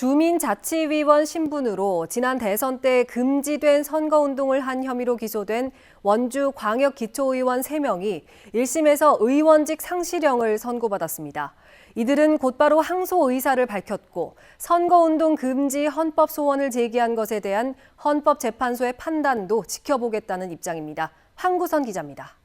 주민자치위원 신분으로 지난 대선 때 금지된 선거운동을 한 혐의로 기소된 원주 광역기초의원 3명이 1심에서 의원직 상실형을 선고받았습니다. 이들은 곧바로 항소 의사를 밝혔고 선거운동 금지 헌법 소원을 제기한 것에 대한 헌법재판소의 판단도 지켜보겠다는 입장입니다. 황구선 기자입니다.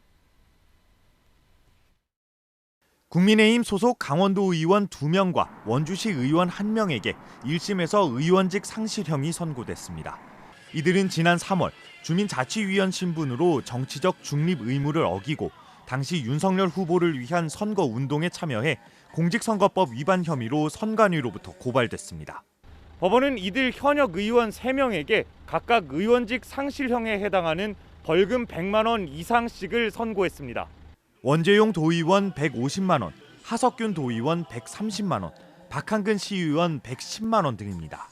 국민의힘 소속 강원도 의원 2명과 원주시 의원 1명에게 1심에서 의원직 상실형이 선고됐습니다. 이들은 지난 3월 주민자치위원 신분으로 정치적 중립 의무를 어기고 당시 윤석열 후보를 위한 선거 운동에 참여해 공직선거법 위반 혐의로 선관위로부터 고발됐습니다. 법원은 이들 현역 의원 3명에게 각각 의원직 상실형에 해당하는 벌금 100만 원 이상씩을 선고했습니다. 원재용 도의원 150만 원, 하석균 도의원 130만 원, 박한근 시의원 110만 원 등입니다.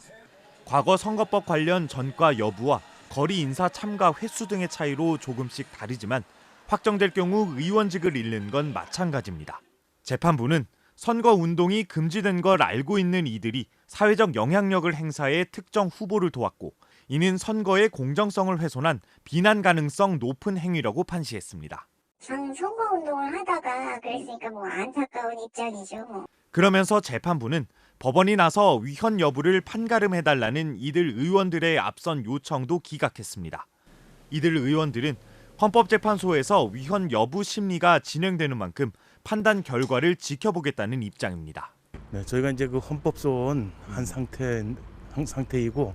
과거 선거법 관련 전과 여부와 거리 인사 참가 횟수 등의 차이로 조금씩 다르지만 확정될 경우 의원직을 잃는 건 마찬가지입니다. 재판부는 선거 운동이 금지된 걸 알고 있는 이들이 사회적 영향력을 행사해 특정 후보를 도왔고 이는 선거의 공정성을 훼손한 비난 가능성 높은 행위라고 판시했습니다. 선 선거 운동을 하다가 그랬으니까 뭐 안타까운 입장이죠. 뭐. 그러면서 재판부는 법원이 나서 위헌 여부를 판가름해달라는 이들 의원들의 앞선 요청도 기각했습니다. 이들 의원들은 헌법재판소에서 위헌 여부 심리가 진행되는 만큼 판단 결과를 지켜보겠다는 입장입니다. 네, 저희가 이제 그 헌법 소원 한 상태 한 상태이고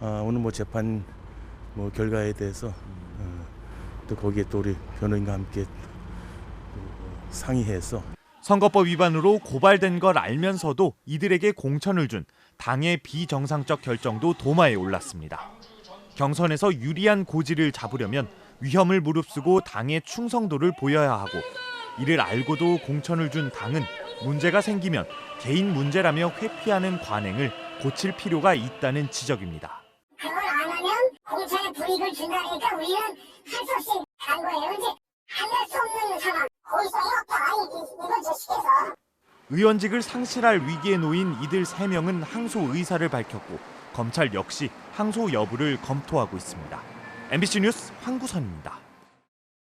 아, 오늘 뭐 재판 뭐 결과에 대해서 어, 또 거기에 또 우리 변호인과 함께 또 상의해서 선거법 위반으로 고발된 걸 알면서도 이들에게 공천을 준 당의 비정상적 결정도 도마에 올랐습니다. 경선에서 유리한 고지를 잡으려면 위험을 무릅쓰고 당의 충성도를 보여야 하고 이를 알고도 공천을 준 당은 문제가 생기면 개인 문제라며 회피하는 관행을 고칠 필요가 있다는 지적입니다. 그걸 안 하면 공천에 불이익을 준다니까 우리는 할 수 없이 간 거예요. 안할수 없는 상황. 거기서 해왔다. 이건 제 식에서. 의원직을 상실할 위기에 놓인 이들 3명은 항소 의사를 밝혔고 검찰 역시 항소 여부를 검토하고 있습니다. MBC 뉴스 황구선입니다.